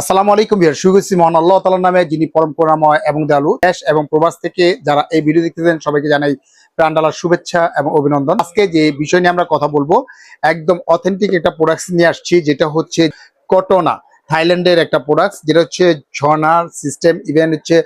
আসসালামু আলাইকুম বিহার শুভেচ্ছি মহান আল্লাহ তালার নামে, যিনি পরম করুণাময় এবং দয়ালু। দেশ এবং প্রবাস থেকে যারা এই ভিডিও দেখতেছেন, সবাইকে জানাই প্রাণডালার শুভেচ্ছা এবং অভিনন্দন। আজকে যে বিষয় নিয়ে আমরা কথা বলব, একদম অথেন্টিক একটা প্রোডাক্ট নিয়ে আসছি, যেটা হচ্ছে কটনা, থাইল্যান্ডের একটা প্রোডাক্ট যেটা হচ্ছে ঝর্নার সিস্টেম ইভেন হচ্ছে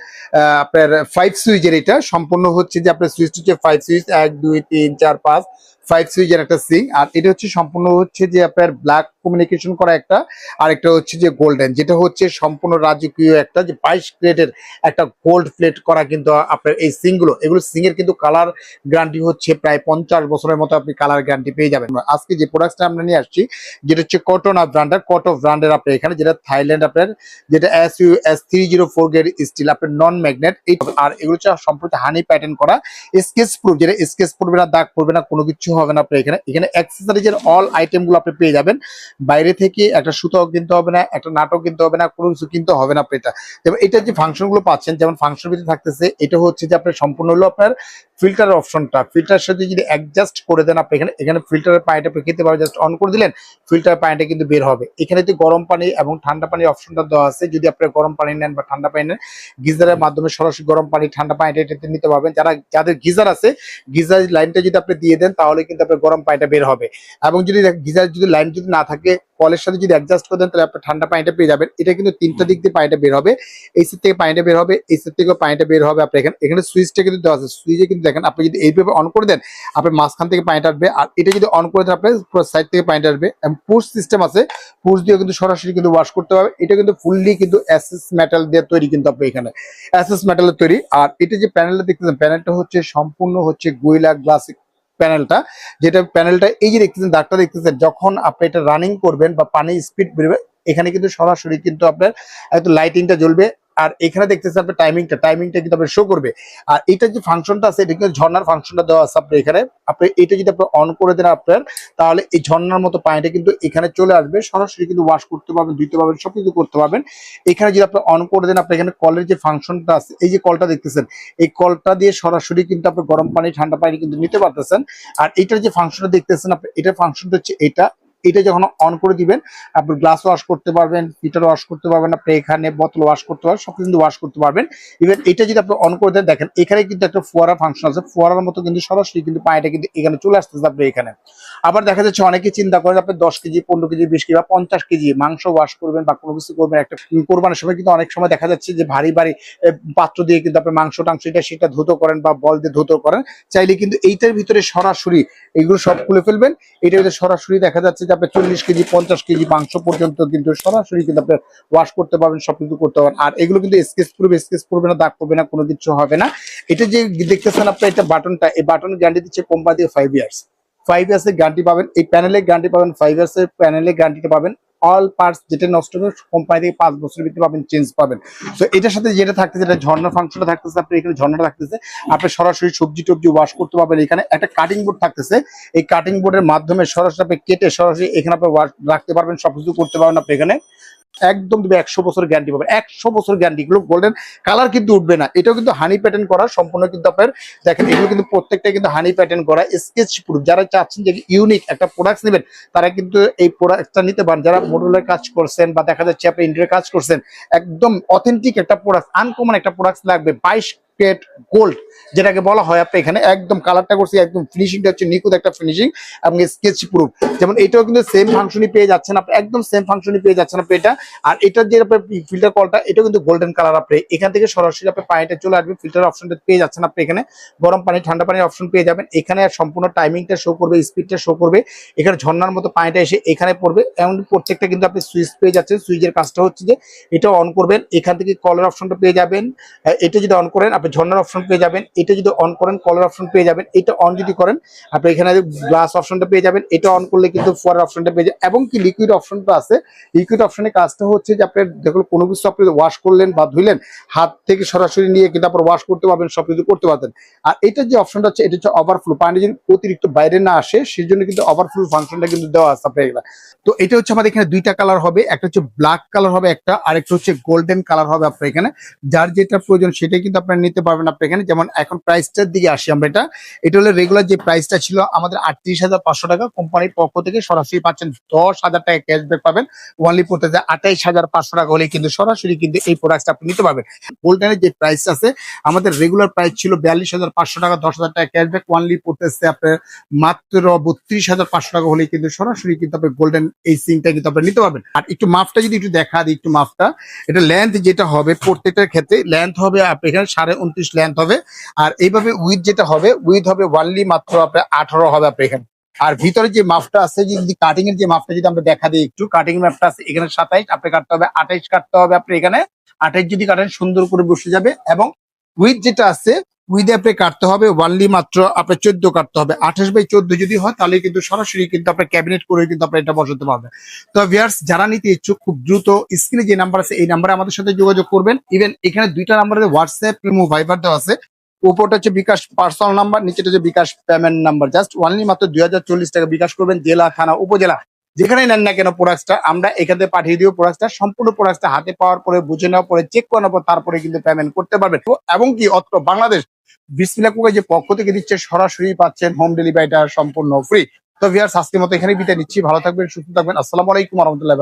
আপনার ফাইভ সুইচের এটা। সম্পূর্ণ হচ্ছে যে আপনার সুইচ হচ্ছে ফাইভ সুইচ এক, দুই, তিন, চার, পাঁচ ফাইভ সুইচের একটা সিং, আর এটা হচ্ছে সম্পূর্ণ হচ্ছে যে আপনার ব্ল্যাক কমিউনিকেশন করা একটা, আর একটা হচ্ছে যে গোল্ডেন যেটা হচ্ছে সম্পূর্ণ রাজকীয় একটা যে বাইশ ক্রেটের একটা গোল্ড প্লেট করা কিন্তু আপনার এই সিংগুলো। এগুলো সিং এর কিন্তু কালার গ্যারান্টি হচ্ছে প্রায় পঞ্চাশ বছরের মতো আপনি কালার গ্যারান্টি পেয়ে যাবেন। আজকে যে প্রোডাক্টটা আমরা নিয়ে আসছি, যেটা হচ্ছে কটনা ব্র্যান্ডের কট অফ ব্র্যান্ডের আপনার এখানে যেটা থাইল্যান্ড আপনার যেটা S U S three zero four grade steel আপনার নন ম্যাগনেট আর এগুলো হচ্ছে সম্পূর্ণ হানি প্যাটার্ন করা স্কেচ প্রুফ যেটা স্কেচ পড়বে না দাগ পড়বে না, কোনো কিছু হবে না আপনার এখানে। এখানে অ্যাক্সেসরিজের অল আইটেমগুলো আপনি পেয়ে যাবেন। বাইরে থেকে একটা সুতাও কিনতে হবে না, একটা নাটক কিনতে হবে না, কোনো কিছু কিনতে হবে না আপনি এটা। যেমন এটার যে ফাংশনগুলো পাচ্ছেন, যেমন ফাংশন ভিতরে থাকতেছে, এটা হচ্ছে যে আপনার সম্পূর্ণ হলো আপনার ফিল্টার অপশনটা ফিল্টার সাথে যদি অ্যাডজাস্ট করে দেন আপনি এখানে এখানে ফিল্টারের পানিটা আপনি খেতে পারবেন জাস্ট অন করে দিলেন ফিল্টার পানিটা কিন্তু বের হবে। এখানে যে গরম পানি এবং ঠান্ডা পানির অপশনটা দেওয়া আছে, যদি আপনি গরম পানি নেন বা ঠান্ডা পানি নেন, গিজারের মাধ্যমে সরাসরি গরম পানি, ঠান্ডা পানিটা এটাতে নিতে পারবেন। যারা, যাদের গিজার আছে গিজার লাইনটা যদি আপনি দিয়ে দেন, তাহলে কিন্তু আপনার গরম পানিটা বের হবে। এবং যদি গিজার যদি লাইন যদি না থাকে, কলের সাথে যদি অ্যাডজাস্ট করে দেন, তাহলে আপনি ঠান্ডা পানিটা পেয়ে যাবেন। এটা কিন্তু তিনটা দিক দিয়ে পানিটা বের হবে। এই সিট থেকে পানিটা বের হবে এই সিট থেকে পানিটা বের হবে আপনার এখানে। এখানে সুইচটা কিন্তু দেওয়া আছে। সুইচে কিন্তু দেখেন, আপনি যদি এইভাবে অন করে দেন, আপনার মাঝখান থেকে পানিটা আসবে। আর এটা যদি অন করে দেন, আপনার পুরো সাইড থেকে পানিটা আসবে। এবং পুশ সিস্টেম আছে, পুশ দিয়ে কিন্তু সরাসরি কিন্তু ওয়াশ করতে পারবে এটা কিন্তু ফুললি কিন্তু অ্যাসেস মেটাল দিয়ে তৈরি কিন্তু আপনি এখানে। অ্যাসেস মেটালের তৈরি। আর এটা যে প্যানেলটা দেখতেছেন প্যানেলটা হচ্ছে সম্পূর্ণ হচ্ছে গোয়েলা গ্লাস প্যানেলটা যেটা প্যানেলটা এই যে দেখতেছেন, দাগটা দেখতেছেন, যখন আপনি এটা রানিং করবেন বা পানি স্পিড বেরোবে এখানে কিন্তু সরাসরি কিন্তু আপনার একটু লাইটিংটা জ্বলবে আর এখানে দেখতেছেন আপনার টাইমিংটা টাইমিংটা কিন্তু আপনার শো করবে। আর এটা যে ফাংশনটা আছে, এটা কিন্তু ঝর্ণার ফাংশনটা দেওয়া আছে আপনার এখানে। আপনি এটা যদি আপনি অন করে দেন আপনার, তাহলে এই ঝর্ণার মতো পানিটা কিন্তু এখানে চলে আসবে। সরাসরি কিন্তু ওয়াশ করতে পারবেন, ধুইতে পারবেন, সব কিছু করতে পারবেন। এখানে যদি আপনি অন করে দেন, আপনি এখানে কলের যে ফাংশনটা আছে, এই যে কলটা দেখতেছেন, এই কলটা দিয়ে সরাসরি কিন্তু আপনি গরম পানি, ঠান্ডা পানি কিন্তু নিতে পারতেছেন। আর এটার যে ফাংশনটা দেখতেছেন আপনি, এটার ফাংশনটা হচ্ছে এটা। এটা যখন অন করে দিবেন আপনি গ্লাস ওয়াশ করতে পারবেন ফিটার ওয়াশ করতে পারবেন আপনি এখানে বোতল ওয়াশ করতে পারবেন সব কিন্তু ওয়াশ করতে পারবেন। ইভেন এটা যদি আপনি অন করে দেন, দেখেন, এখানে কিন্তু একটা ফোয়ারা ফাংশন আছে। ফোয়ারার মতো কিন্তু সরাসরি কিন্তু পানিটা কিন্তু এখানে চলে আসতেছে আপনি এখানে। আবার দেখা যাচ্ছে অনেকে চিন্তা করেন, আপনি দশ কেজি, পনেরো কেজি, বিশ কেজি বা পঞ্চাশ কেজি মাংস ওয়াশ করবেন বা কোনো কিছু করবেন। একটা কোরবানের সময় কিন্তু অনেক সময় দেখা যাচ্ছে যে ভারী ভারী পাত্র দিয়ে কিন্তু আপনি মাংস, টাংস এটা সেটা ধুতো করেন বা বল দিয়ে ধুতো করেন। চাইলে কিন্তু এইটার ভিতরে সরাসরি এগুলো সব খুলে ফেলবেন। এটার ভিতরে সরাসরি দেখা যাচ্ছে যে আপনি চল্লিশ কেজি, পঞ্চাশ কেজি মাংস পর্যন্ত কিন্তু সরাসরি কিন্তু আপনার ওয়াশ করতে পারবেন সব কিছু করতে পারবেন। আর এগুলো কিন্তু স্কেচ করবে স্কেচ করবে না, দাগ করবে না, কোনো কিছু হবে না। এটা যে দেখতেছেন আপনি, এটা বাটনটা, এই বাটন গ্যারান্টি দিচ্ছে কোম্পানি ফাইভ ইয়ার্স ফাইভ ইয়ার্সের গ্যারান্টি পাবেন, এই প্যানেলের গ্যারান্টি পাবেন ফাইভ ইয়ার্সের প্যানেলের গ্যারান্টিটা পাবেন। অল পার্টস যেটা নষ্ট হবে কোম্পানি থেকে পাঁচ বছরের ভিতরে পাবেন চেঞ্জ পাবেন। তো এটার সাথে যেটা থাকতেছে এটা ঝর্ণা ফাংশনটা থাকতেছে আপনি এখানে ঝর্ণাটা থাকতেছে, আপনি সরাসরি সবজি টবজি ওয়াশ করতে পারবেন। এখানে একটা কাটিং বোর্ড থাকতেছে, এই কাটিং বোর্ডের মাধ্যমে সরাসরি আপনি কেটে সরাসরি এখানে আপনি রাখতে পারবেন, সবকিছু করতে পারবেন আপনি এখানে। একদম দিবে একশো বছর গ্যারান্টি পাবে। একশো বছর গ্যারান্টি এগুলো গোল্ডেন কালার কিন্তু উঠবে না। এটাও কিন্তু হানি প্যাটার্ন করা, সম্পূর্ণ কিন্তু আপনার দেখেন, এগুলো কিন্তু প্রত্যেকটা কিন্তু হানি প্যাটার্ন করা স্কেচ প্রুফ যারা চাচ্ছেন যে ইউনিক একটা প্রোডাক্ট নেবেন, তারা কিন্তু এই প্রোডাক্টটা নিতে পারেন। যারা মডুলার কাজ করছেন বা দেখা যাচ্ছে আপনি ইন্ডিয়ার কাজ করছেন, একদম অথেন্টিক একটা প্রোডাক্ট আনকমন একটা প্রোডাক্ট লাগবে। বাইশ কেট গোল্ড যেটাকে বলা হয় আপনি এখানে, একদম কালারটা করছি, একদম ফিনিশিংটা হচ্ছে নিখুঁত একটা ফিনিশিং এবং স্কেচ প্রুফ যেমন এটাও কিন্তু সেম ফাংশনই পেয়ে যাচ্ছেন আপনি, একদম সেম ফাংশনই পেয়ে যাচ্ছেন আপনি এটা। আর এটার যে আপনার ফিল্টার কলটা এটাও কিন্তু গোল্ডেন কালার আপনি, এখান থেকে সরাসরি আপনি পানিটা চলে আসবে ফিল্টার অপশনটা পেয়ে যাচ্ছেন আপনি এখানে। গরম পানি, ঠান্ডা পানির অপশন পেয়ে যাবেন। এখানে সম্পূর্ণ টাইমিংটা শো করবে স্পিডটা শো করবে। এখানে ঝর্নার মতো পানিটা এসে এখানে পড়বে এমন প্রত্যেকটা কিন্তু আপনি সুইচ পেয়ে যাচ্ছেন। সুইচের কাজটা হচ্ছে যে, এটা অন করবেন, এখান থেকে কলের অপশনটা পেয়ে যাবেন। এটা যদি অন করেন, আপনি ঝর্ণার অপশন পেয়ে যাবেন। এটা যদি অন করেন কলার অপশন পেয়ে যাবেন। এটা অন যদি করেন, আপনি এখানে গ্লাস অপশনটা পেয়ে যাবেন, এটা অন করলে কিন্তু ফোয়ার অপশনটা পেয়ে যাবেন। এবং কি লিকুইড অপশনটা আছে লিকুইড অপশনের কাজটা হচ্ছে যে আপনার দেখুন, কোনো কিছু আপনি ওয়াশ করলেন বা ধুইলেন, হাত থেকে সরাসরি নিয়ে কিন্তু আপনার ওয়াশ করতে পারবেন, সব কিছু করতে পারবেন আর এটার যে অপশনটা হচ্ছে, এটা হচ্ছে ওভারফ্লো পানি যদি অতিরিক্ত বাইরে না আসে সেই জন্য কিন্তু ওভারফ্লো ফাংশনটা কিন্তু দেওয়া আছে আপনার এগুলা তো এটা হচ্ছে আমাদের এখানে দুইটা কালার হবে, একটা হচ্ছে ব্ল্যাক কালার হবে একটা আর একটা হচ্ছে গোল্ডেন কালার হবে আপনার এখানে। যার যেটা প্রয়োজন সেটাই কিন্তু আপনার নিতে নিতে পারবেন আপনি এখানে। যেমন এখন প্রাইসটার দিকে আসি আমরা এটা। এটা হলো রেগুলার যে প্রাইসটা ছিল আমাদের আটত্রিশ হাজার পাঁচশো টাকা। কোম্পানির পক্ষ থেকে সরাসরি পাচ্ছেন দশ হাজার টাকা ক্যাশব্যাক পাবেন। ওয়ানলি পড়তে যায় আঠাইশ হাজার পাঁচশো টাকা হলে কিন্তু সরাসরি কিন্তু এই প্রোডাক্টটা আপনি নিতে পারবেন। গোল্ডেনের যে প্রাইস আছে, আমাদের রেগুলার প্রাইস ছিল বিয়াল্লিশ হাজার পাঁচশো টাকা, দশ হাজার টাকা ক্যাশব্যাক ওয়ানলি পড়তেছে আপনার মাত্র বত্রিশ হাজার পাঁচশো টাকা হলে কিন্তু সরাসরি কিন্তু আপনি গোল্ডেন এই সিংটা কিন্তু আপনি নিতে পারবেন। আর একটু মাপটা যদি একটু দেখা দিই, একটু মাপটা। এটা লেন্থ যেটা হবে প্রত্যেকটার ক্ষেত্রে লেন্থ হবে আপনি এখানে সাড়ে উনত্রিশ লেন্থ হবে। আর এইভাবে উইথ যেটা হবে উইথ হবে ওয়ানলি মাত্র আপনার আঠারো হবে আপনার এখানে। আর ভিতরে যে মাপটা আছে যদি কাটিং এর যে মাপটা যদি আমরা দেখা দিই একটু কাটিং মাপটা আছে এখানে সাতাইশ আপনি কাটতে হবে আঠাইশ, কাটতে হবে আপনি এখানে। আঠাইশ যদি কাটেন, সুন্দর করে বসে যাবে। এবং উইথ যেটা আছে উইথে আপনি কাটতে হবে ওয়ানলি মাত্র আপনার চোদ্দ কাটতে হবে। আঠাশ বাই চোদ্দ যদি হয়, তাহলে কিন্তু সরাসরি কিন্তু আপনার ক্যাবিনেট করে কিন্তু আপনার এটা বসাতে পারবেন তো ভিয়ার্স যারা নিতে ইচ্ছুক, খুব দ্রুত স্ক্রিনে যে নাম্বার আছে, এই নাম্বারে আমাদের সাথে যোগাযোগ করবেন। ইভেন এখানে দুইটা নাম্বারে হোয়াটসঅ্যাপ ইমো ভাইবার দেওয়া আছে। উপরটা হচ্ছে বিকাশ পার্সোনাল নাম্বার নিচেটা হচ্ছে bKash payment number just only মাত্র দুই হাজার চল্লিশ টাকা বিকাশ করবেন জেলা, থানা, উপজেলা। যেখানে নেন না কেন প্রোডাক্টটা আমরা এখান পাঠিয়ে দিব প্রোডাক্টটা সম্পূর্ণ প্রোডাক্টটা হাতে পাওয়ার পরে, বুঝে নেওয়ার পরে চেক করানোর পর, তারপরে কিন্তু পেমেন্ট করতে পারবেন। এবং কি অত্র বাংলাদেশ বিসমিল্লা কুকে যে পক্ষ থেকে দিচ্ছে, সরাসরি পাচ্ছেন হোম ডেলিভারিটা সম্পূর্ণ ফ্রি তো ভিয়ার আজকের মতো এখানে বিদায় নিচ্ছি। ভালো থাকবেন, সুস্থ থাকবেন। আসসালামু আলাইকুম রহমতুল্লাহ